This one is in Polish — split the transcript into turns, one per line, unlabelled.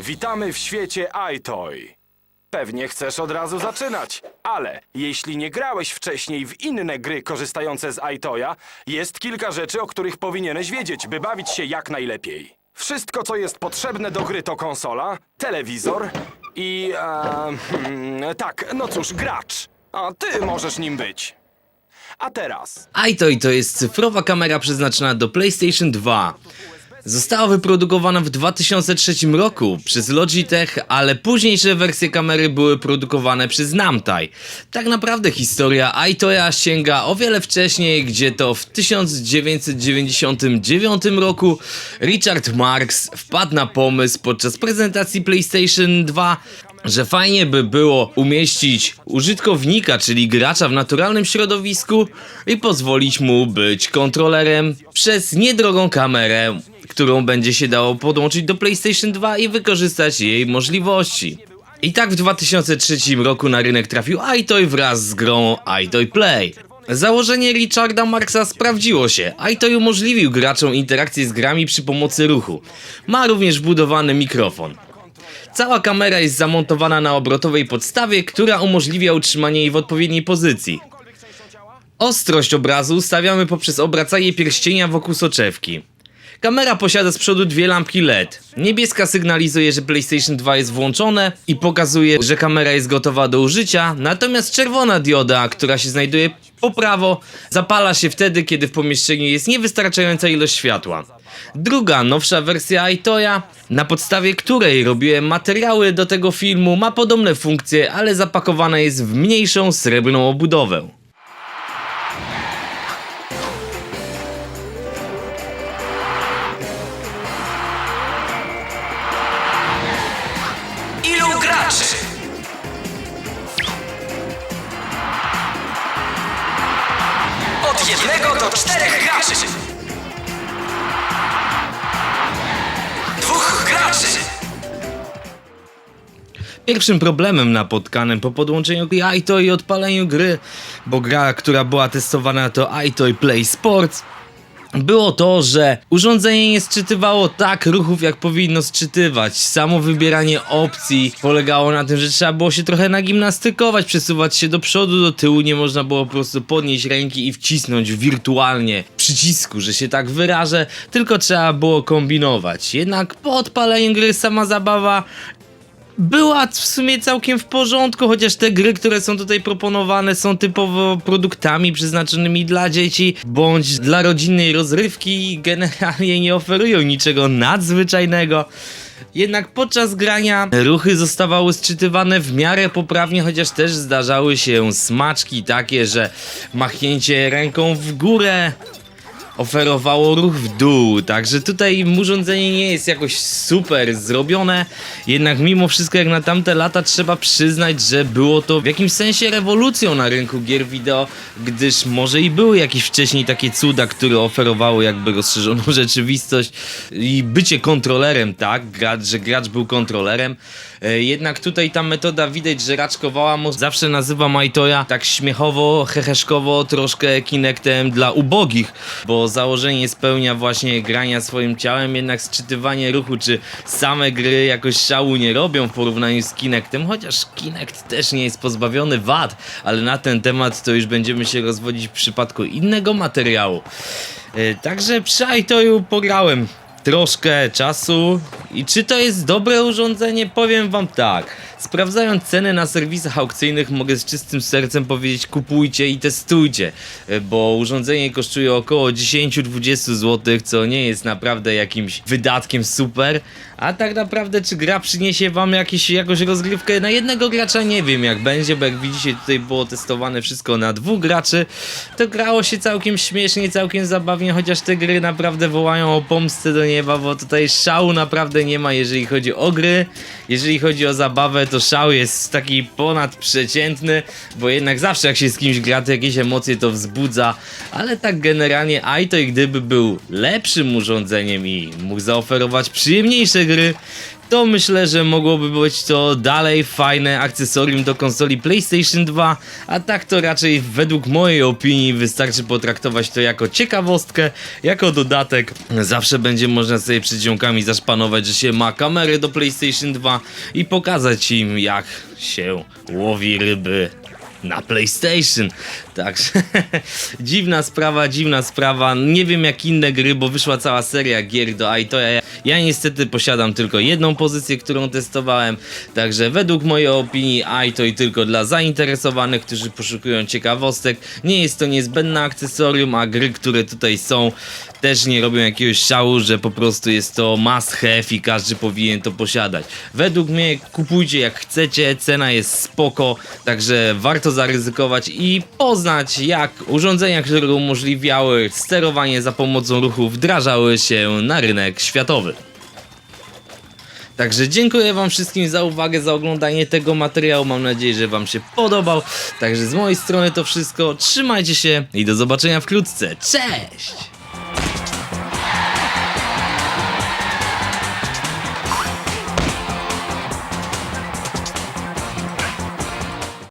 Witamy w świecie iToy. Pewnie chcesz od razu zaczynać, ale jeśli nie grałeś wcześniej w inne gry korzystające z iToya, jest kilka rzeczy, o których powinieneś wiedzieć, by bawić się jak najlepiej. Wszystko, co jest potrzebne do gry, to konsola, telewizor i. E, hmm, tak, no cóż, gracz. A ty możesz nim być. A teraz.
iToy to jest cyfrowa kamera przeznaczona do PlayStation 2. Została wyprodukowana w 2003 roku przez Logitech, ale późniejsze wersje kamery były produkowane przez Namtai. Tak naprawdę historia iToya sięga o wiele wcześniej, gdzie to w 1999 roku Richard Marks wpadł na pomysł podczas prezentacji PlayStation 2, że fajnie by było umieścić użytkownika, czyli gracza w naturalnym środowisku i pozwolić mu być kontrolerem przez niedrogą kamerę, którą będzie się dało podłączyć do PlayStation 2 i wykorzystać jej możliwości. I tak w 2003 roku na rynek trafił iToy wraz z grą iToy Play. Założenie Richarda Marksa sprawdziło się. iToy umożliwił graczom interakcję z grami przy pomocy ruchu. Ma również wbudowany mikrofon. Cała kamera jest zamontowana na obrotowej podstawie, która umożliwia utrzymanie jej w odpowiedniej pozycji. Ostrość obrazu ustawiamy poprzez obracanie pierścienia wokół soczewki. Kamera posiada z przodu dwie lampki LED. Niebieska sygnalizuje, że PlayStation 2 jest włączone i pokazuje, że kamera jest gotowa do użycia, natomiast czerwona dioda, która się znajduje po prawo, zapala się wtedy, kiedy w pomieszczeniu jest niewystarczająca ilość światła. Druga, nowsza wersja iToya, na podstawie której robiłem materiały do tego filmu, ma podobne funkcje, ale zapakowana jest w mniejszą srebrną obudowę.
Jednego do czterech graczy. Dwóch graczy.
Pierwszym problemem napotkanym po podłączeniu iToy i odpaleniu gry, bo gra, która była testowana to iToy Play Sports, było to, że urządzenie nie sczytywało tak ruchów, jak powinno sczytywać. Samo wybieranie opcji polegało na tym, że trzeba było się trochę nagimnastykować, przesuwać się do przodu, do tyłu. Nie można było po prostu podnieść ręki i wcisnąć wirtualnie przycisku, że się tak wyrażę, tylko trzeba było kombinować. Jednak po odpaleniu gry sama zabawa była w sumie całkiem w porządku, chociaż te gry, które są tutaj proponowane są typowo produktami przeznaczonymi dla dzieci bądź dla rodzinnej rozrywki i generalnie nie oferują niczego nadzwyczajnego. Jednak podczas grania ruchy zostawały sczytywane w miarę poprawnie, chociaż też zdarzały się smaczki takie, że machnięcie ręką w górę oferowało ruch w dół, także tutaj urządzenie nie jest jakoś super zrobione, jednak mimo wszystko jak na tamte lata trzeba przyznać, że było to w jakimś sensie rewolucją na rynku gier wideo, gdyż może i były jakieś wcześniej takie cuda, które oferowały jakby rozszerzoną rzeczywistość i bycie kontrolerem, tak, gracz, że gracz był kontrolerem, E, jednak tutaj ta metoda widać, że raczkowała, zawsze nazywam iToya tak śmiechowo, heheszkowo, troszkę Kinectem dla ubogich, bo założenie spełnia właśnie grania swoim ciałem, jednak sczytywanie ruchu, czy same gry jakoś szału nie robią w porównaniu z Kinectem, chociaż Kinect też nie jest pozbawiony wad, ale na ten temat to już będziemy się rozwodzić w przypadku innego materiału. E, Także przy iToyu pograłem troszkę czasu. I czy to jest dobre urządzenie? Powiem wam tak. Sprawdzając ceny na serwisach aukcyjnych, mogę z czystym sercem powiedzieć: kupujcie i testujcie, e, bo urządzenie kosztuje około 10-20 zł, co nie jest naprawdę jakimś wydatkiem super. A tak naprawdę, czy gra przyniesie wam jakieś, jakąś rozgrywkę na jednego gracza? Nie wiem, jak będzie, bo jak widzicie, tutaj było testowane wszystko na dwóch graczy. To grało się całkiem śmiesznie, całkiem zabawnie, chociaż te gry naprawdę wołają o pomstę do nieba, bo tutaj szału naprawdę nie ma, jeżeli chodzi o gry. Jeżeli chodzi o zabawę, to szał jest taki ponadprzeciętny, bo jednak zawsze jak się z kimś gra, to jakieś emocje to wzbudza, ale tak generalnie iToy gdyby był lepszym urządzeniem i mógł zaoferować przyjemniejsze gry, to myślę, że mogłoby być to dalej fajne akcesorium do konsoli PlayStation 2, a tak to raczej według mojej opinii wystarczy potraktować to jako ciekawostkę, jako dodatek. Zawsze będzie można sobie przed ziomkami zaszpanować, że się ma kamery do PlayStation 2 i pokazać im jak się łowi ryby na PlayStation. Także dziwna sprawa, dziwna sprawa. Nie wiem jak inne gry, bo wyszła cała seria gier do iToya. Ja niestety posiadam tylko jedną pozycję, którą testowałem. Także według mojej opinii iToy tylko dla zainteresowanych, którzy poszukują ciekawostek. Nie jest to niezbędne akcesorium, a gry, które tutaj są też nie robią jakiegoś szału, że po prostu jest to must have i każdy powinien to posiadać. Według mnie kupujcie jak chcecie, cena jest spoko, także warto zaryzykować i poznać jak urządzenia, które umożliwiały sterowanie za pomocą ruchu wdrażały się na rynek światowy. Także dziękuję wam wszystkim za uwagę, za oglądanie tego materiału. Mam nadzieję, że wam się podobał. Także z mojej strony to wszystko. Trzymajcie się i do zobaczenia wkrótce. Cześć!